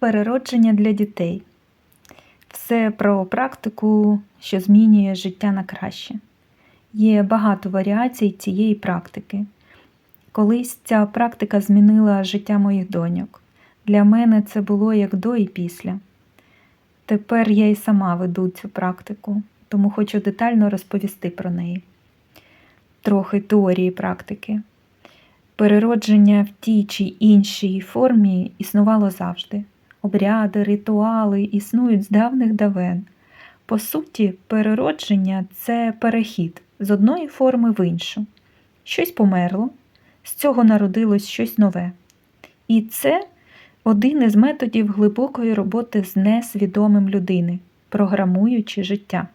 Переродження для дітей. Все про практику, що змінює життя на краще. Є багато варіацій цієї практики. Колись ця практика змінила життя моїх доньок. Для мене це було як до і після. Тепер я і сама веду цю практику, тому хочу детально розповісти про неї. Трохи теорії практики. Переродження в тій чи іншій формі існувало завжди. Обряди, ритуали існують з давних давен. По суті, переродження це перехід з одної форми в іншу. Щось померло, з цього народилось щось нове. І це один із методів глибокої роботи з несвідомим людини, програмуючи життя.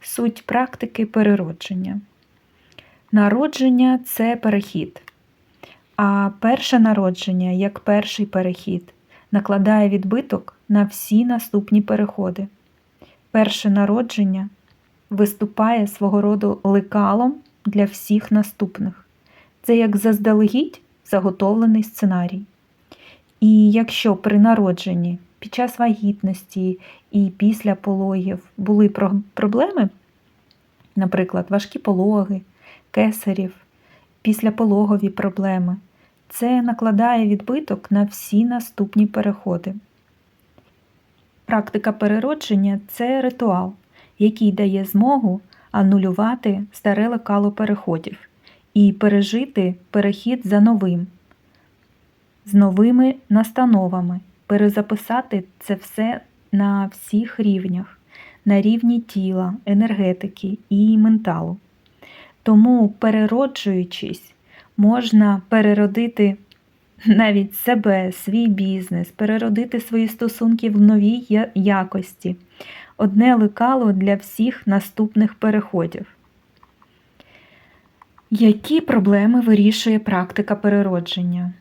Суть практики переродження. Народження це перехід. А перше народження, як перший перехід, накладає відбиток на всі наступні переходи. Перше народження виступає свого роду лекалом для всіх наступних. Це як заздалегідь заготовлений сценарій. І якщо при народженні, під час вагітності і після пологів були проблеми, наприклад, важкі пологи, кесарів, післяпологові проблеми, це накладає відбиток на всі наступні переходи. Практика переродження це ритуал, який дає змогу анулювати старе лекало переходів і пережити перехід за новим, з новими настановами, перезаписати це все на всіх рівнях, на рівні тіла, енергетики і менталу. Тому, перероджуючись, можна переродити навіть себе, свій бізнес, переродити свої стосунки в новій якості. Одне лекало для всіх наступних переходів. Які проблеми вирішує практика переродження?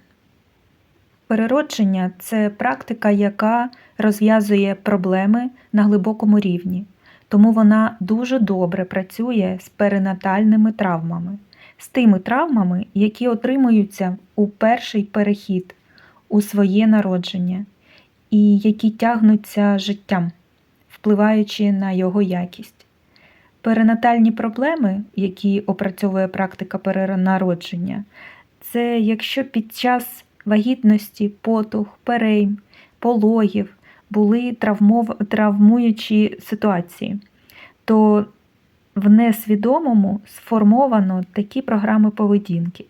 Переродження це практика, яка розв'язує проблеми на глибокому рівні, тому вона дуже добре працює з перинатальними травмами, з тими травмами, які отримуються у перший перехід, у своє народження, і які тягнуться життям, впливаючи на його якість. Перинатальні проблеми, які опрацьовує практика перенародження, це якщо під час вагітності, потух, перейм, пологів були травмуючі ситуації, то в несвідомому сформовано такі програми поведінки.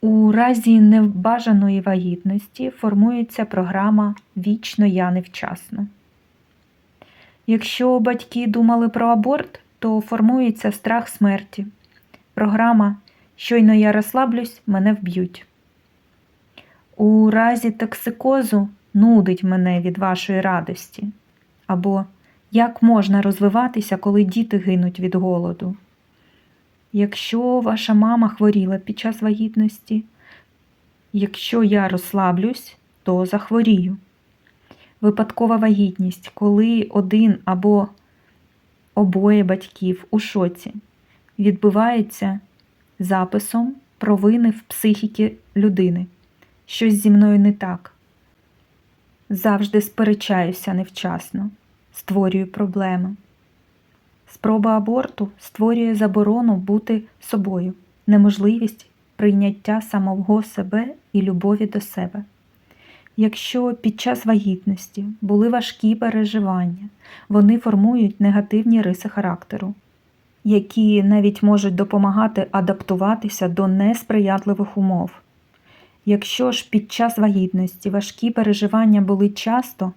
У разі небажаної вагітності формується програма Вічно я невчасно. Якщо батьки думали про аборт, то формується страх смерті. Програма Щойно я розслаблюсь, мене вб'ють. У разі токсикозу нудить мене від вашої радості. Або як можна розвиватися, коли діти гинуть від голоду? Якщо ваша мама хворіла під час вагітності, якщо я розслаблюсь, то захворію. Випадкова вагітність, коли один або обоє батьків у шоці, відбувається записом провини в психіки людини. Щось зі мною не так. Завжди сперечаюся невчасно, створюю проблеми. Спроба аборту створює заборону бути собою, неможливість прийняття самого себе і любові до себе. Якщо під час вагітності були важкі переживання, вони формують негативні риси характеру, які навіть можуть допомагати адаптуватися до несприятливих умов. Якщо ж під час вагітності важкі переживання були часто,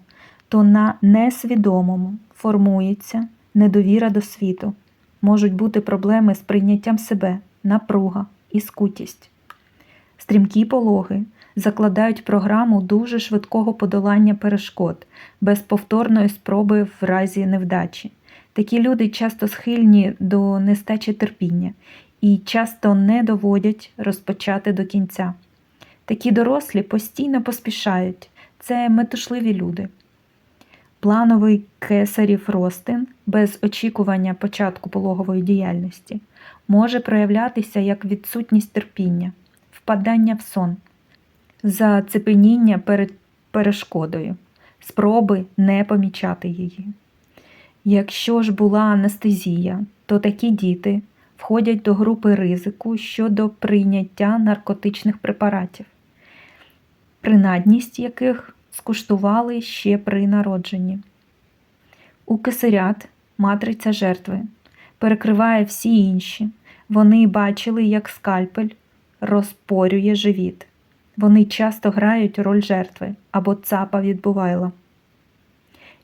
то на несвідомому формується недовіра до світу, можуть бути проблеми з прийняттям себе, напруга і скутість. Стрімкі пологи закладають програму дуже швидкого подолання перешкод, без повторної спроби в разі невдачі. Такі люди часто схильні до нестачі терпіння і часто не доводять розпочати до кінця. Такі дорослі постійно поспішають, це метушливі люди. Плановий кесарів ростин без очікування початку пологової діяльності може проявлятися як відсутність терпіння, впадання в сон, зацепеніння перед перешкодою, спроби не помічати її. Якщо ж була анестезія, то такі діти входять до групи ризику щодо прийняття наркотичних препаратів, принадність яких скуштували ще при народженні. У кисирят матриця жертви перекриває всі інші. Вони бачили, як скальпель розпорює живіт. Вони часто грають роль жертви або цапа відбувайла.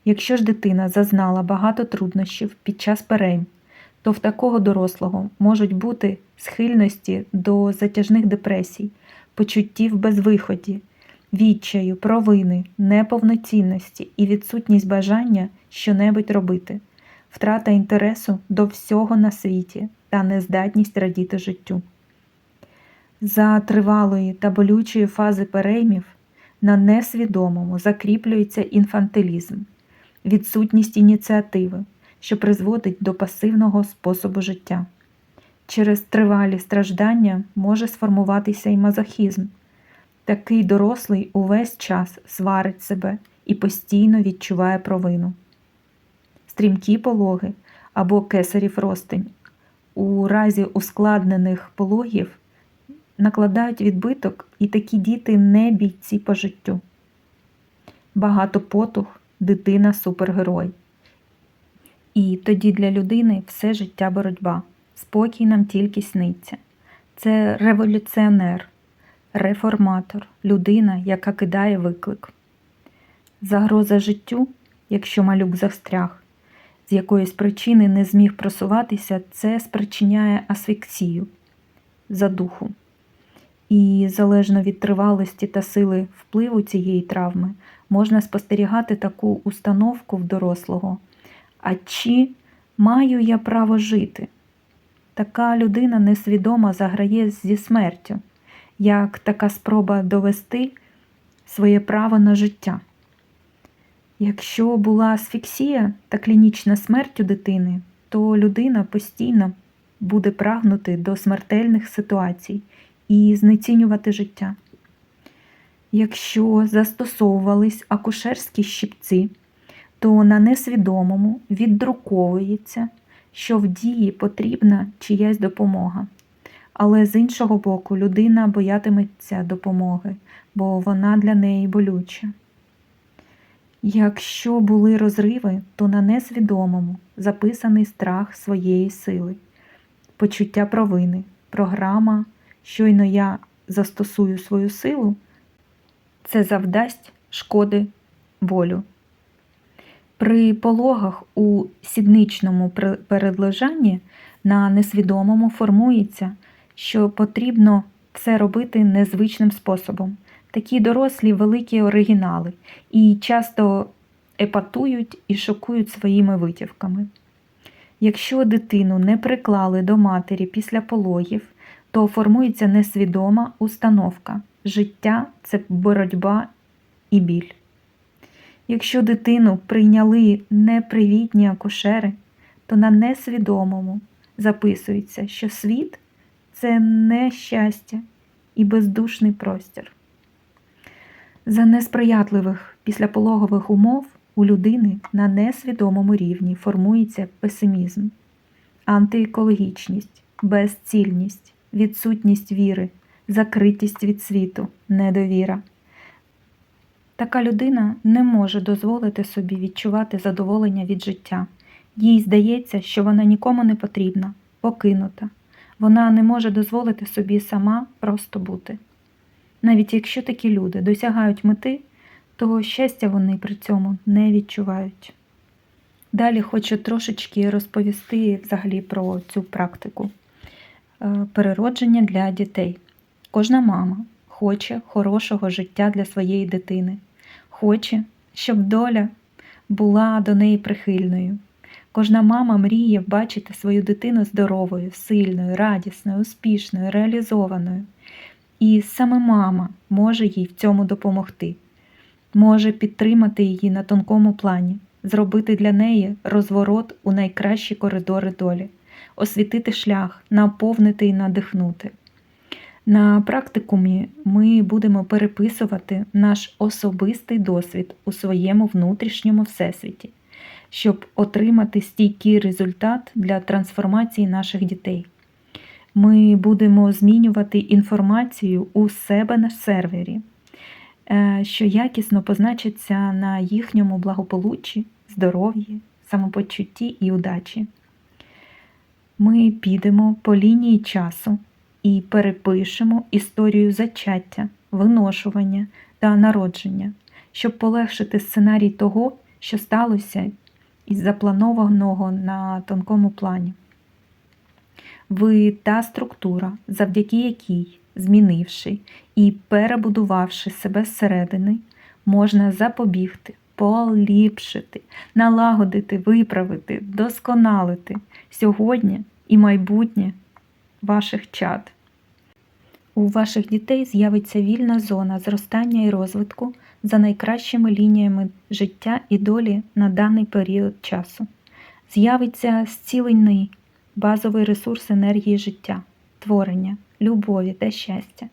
Якщо ж дитина зазнала багато труднощів під час перейм, то в такого дорослого можуть бути схильності до затяжних депресій, почуттів безвиході, відчаю, провини, неповноцінності і відсутність бажання щонебудь робити, втрата інтересу до всього на світі та нездатність радіти життю. За тривалої та болючої фази переймів на несвідомому закріплюється інфантилізм, відсутність ініціативи, що призводить до пасивного способу життя. Через тривалі страждання може сформуватися і мазохізм. Такий дорослий увесь час сварить себе і постійно відчуває провину. Стрімкі пологи або кесарів ростень у разі ускладнених пологів накладають відбиток, і такі діти не бійці по життю. Багато потух, дитина супергерой. І тоді для людини все життя боротьба. Спокій нам тільки сниться. Це революціонер, реформатор, людина, яка кидає виклик. Загроза життю, якщо малюк застряг, з якоїсь причини не зміг просуватися, це спричиняє асфіксію задуху. І залежно від тривалості та сили впливу цієї травми, можна спостерігати таку установку в дорослого. А чи маю я право жити? Така людина несвідомо заграє зі смертю, як така спроба довести своє право на життя. Якщо була асфіксія та клінічна смерть у дитини, то людина постійно буде прагнути до смертельних ситуацій і знецінювати життя. Якщо застосовувались акушерські щипці, то на несвідомому віддруковується, що в дії потрібна чиясь допомога. Але з іншого боку, людина боятиметься допомоги, бо вона для неї болюча. Якщо були розриви, то на несвідомому записаний страх своєї сили, почуття провини, програма, щойно я застосую свою силу, це завдасть шкоди болю. При пологах у сідничному передлежанні на несвідомому формується, що потрібно все робити незвичним способом. Такі дорослі великі оригінали і часто епатують і шокують своїми витівками. Якщо дитину не приклали до матері після пологів, то формується несвідома установка. Життя це боротьба і біль. Якщо дитину прийняли непривітні акушери, то на несвідомому записується, що світ це не щастя і бездушний простір. За несприятливих післяпологових умов у людини на несвідомому рівні формується песимізм, антиекологічність, безцільність, відсутність віри, закритість від світу, недовіра. Така людина не може дозволити собі відчувати задоволення від життя. Їй здається, що вона нікому не потрібна, покинута. Вона не може дозволити собі сама просто бути. Навіть якщо такі люди досягають мети, то щастя вони при цьому не відчувають. Далі хочу трошечки розповісти взагалі про цю практику е, переродження для дітей. Кожна мама хоче хорошого життя для своєї дитини, хоче, щоб доля була до неї прихильною. Кожна мама мріє бачити свою дитину здоровою, сильною, радісною, успішною, реалізованою. І саме мама може їй в цьому допомогти, може підтримати її на тонкому плані, зробити для неї розворот у найкращі коридори долі, освітити шлях, наповнити і надихнути. На практикумі ми будемо переписувати наш особистий досвід у своєму внутрішньому всесвіті, щоб отримати стійкий результат для трансформації наших дітей. Ми будемо змінювати інформацію у себе на сервері, е, що якісно позначиться на їхньому благополуччі, здоров'ї, самопочутті і удачі. Ми підемо по лінії часу і перепишемо історію зачаття, виношування та народження, щоб полегшити сценарій того, що сталося із запланованого на тонкому плані. Ви та структура, завдяки якій, змінивши і перебудувавши себе зсередини, можна запобігти, поліпшити, налагодити, виправити, досконалити сьогодні і майбутнє ваших чад. У ваших дітей з'явиться вільна зона зростання і розвитку за найкращими лініями життя і долі на даний період часу. З'явиться зцілений базовий ресурс енергії життя, творення, любові та щастя.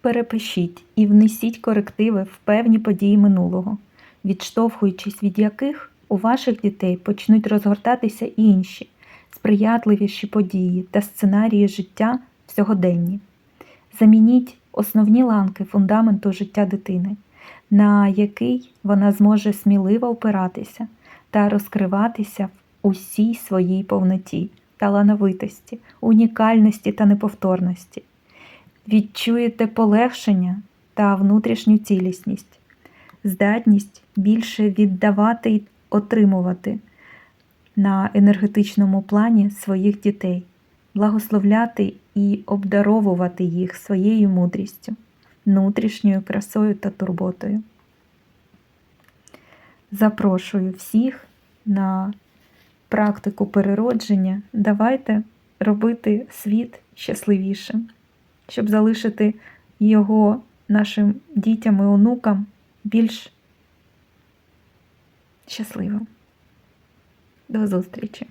Перепишіть і внесіть корективи в певні події минулого, відштовхуючись від яких у ваших дітей почнуть розгортатися інші, сприятливіші події та сценарії життя в сьогоденні. Замініть основні ланки фундаменту життя дитини, на який вона зможе сміливо опиратися та розкриватися в усій своїй повноті, талановитості, унікальності та неповторності. Відчуєте полегшення та внутрішню цілісність, здатність більше віддавати й отримувати на енергетичному плані своїх дітей, благословляти і обдаровувати їх своєю мудрістю, внутрішньою красою та турботою. Запрошую всіх на практику переродження. Давайте робити світ щасливішим, щоб залишити його нашим дітям і онукам більш щасливим. До зустрічі!